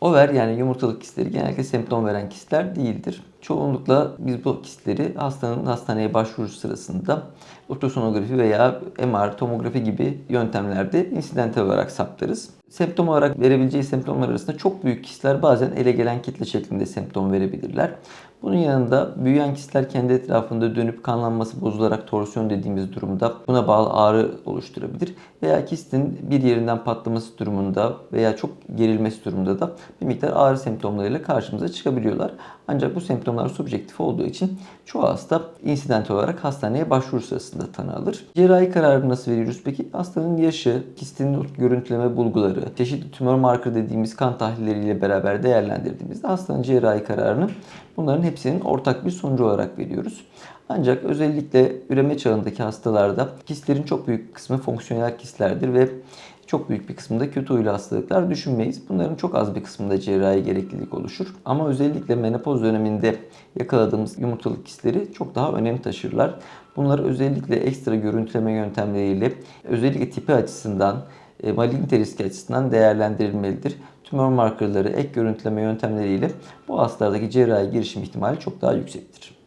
Over yani yumurtalık kistleri genellikle semptom veren kistler değildir. Çoğunlukla biz bu kistleri hastanın hastaneye başvuru sırasında ultrasonografi veya MR, tomografi gibi yöntemlerde insidental olarak saptarız. Semptom olarak verebileceği semptomlar arasında çok büyük kistler bazen ele gelen kitle şeklinde semptom verebilirler. Bunun yanında büyüyen kistler kendi etrafında dönüp kanlanması bozularak torsiyon dediğimiz durumda buna bağlı ağrı oluşturabilir. Veya kistin bir yerinden patlaması durumunda veya çok gerilmesi durumunda da bir miktar ağrı semptomlarıyla karşımıza çıkabiliyorlar. Ancak bu semptomlar subjektif olduğu için çoğu hasta insident olarak hastaneye başvuru sırasında tanı alır. Cerrahi kararı nasıl veriyoruz peki? Hastanın yaşı, kistin görüntüleme bulguları, çeşitli tümör marker dediğimiz kan tahlilleriyle beraber değerlendirdiğimizde hastanın cerrahi kararını bunların hepsinin ortak bir sonucu olarak veriyoruz. Ancak özellikle üreme çağındaki hastalarda kistlerin çok büyük kısmı fonksiyonel kistlerdir ve çok büyük bir kısmında kötü huylu hastalıklar düşünmeyiz. Bunların çok az bir kısmında cerrahi gereklilik oluşur. Ama özellikle menopoz döneminde yakaladığımız yumurtalık kistleri çok daha önem taşırlar. Bunları özellikle ekstra görüntüleme yöntemleriyle özellikle tipi açısından, malignite riski açısından değerlendirilmelidir. Tümör markerları, ek görüntüleme yöntemleriyle bu hastalardaki cerrahi girişim ihtimali çok daha yüksektir.